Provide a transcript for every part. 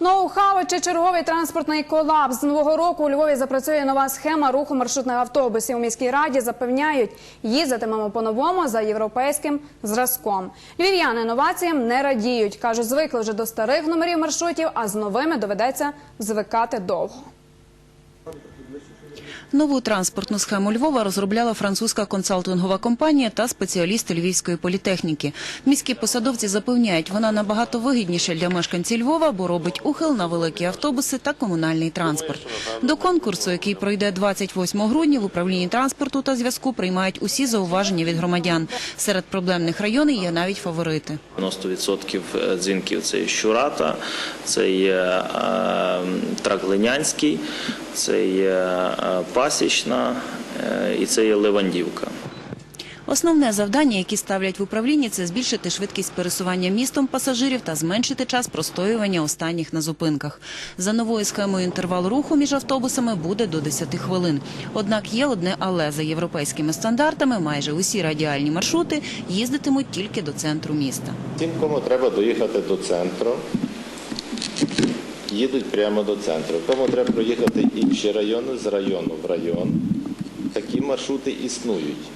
Ноу-хау чи черговий транспортний колапс. З нового року у Львові запрацює нова схема руху маршрутних автобусів. У міській раді запевняють, їздитимемо по-новому за європейським зразком. Львів'яни новаціям не радіють. кажуть, звикли вже до старих номерів маршрутів, а з новими доведеться звикати довго. Нову транспортну схему Львова розробляла французька консалтингова компанія та спеціалісти Львівської політехніки. Міські посадовці запевняють, вона набагато вигідніша для мешканців Львова, бо робить ухил на великі автобуси та комунальний транспорт. До конкурсу, який пройде 28 грудня, в управлінні транспорту та зв'язку приймають усі зауваження від громадян. Серед проблемних районів є навіть фаворити. 90% дзвінків це Щурата, це є е, Траглинянський, це є е, Пасічна е, і це є Левандівка. Основне завдання, яке ставлять в управлінні, це збільшити швидкість пересування містом пасажирів та зменшити час простоювання останніх на зупинках. За новою схемою інтервал руху між автобусами буде до 10 хвилин. Однак є одне але за європейськими стандартами майже усі радіальні маршрути їздитимуть тільки до центру міста. Тим, кому треба доїхати до центру, їдуть прямо до центру. Кому треба проїхати інші райони з району в район, такі маршрути існують.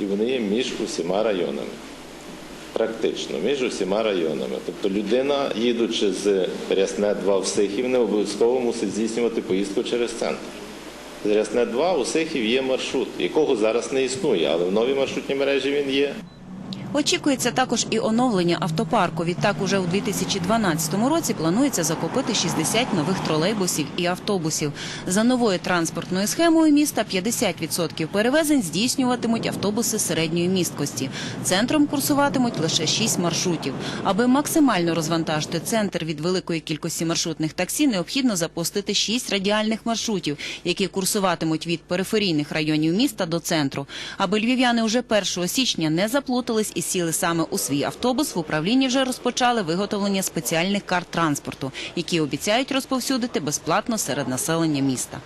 І вони є між усіма районами. Практично, між усіма районами. Тобто людина, їдучи з Рясне 2 в Сихів, не обов'язково мусить здійснювати поїздку через центр. З Рясне 2 у Сихів є маршрут, якого зараз не існує, але в новій маршрутній мережі він є. Очікується також і оновлення автопарку. Відтак, уже у 2012 році планується закупити 60 нових тролейбусів і автобусів. За новою транспортною схемою міста 50% перевезень здійснюватимуть автобуси середньої місткості. Центром курсуватимуть лише 6 маршрутів. Аби максимально розвантажити центр від великої кількості маршрутних таксі, необхідно запустити 6 радіальних маршрутів, які курсуватимуть від периферійних районів міста до центру. Аби львів'яни уже 1 січня не заплутались і сіли саме у свій автобус, в управлінні вже розпочали виготовлення спеціальних карт транспорту, які обіцяють розповсюдити безплатно серед населення міста.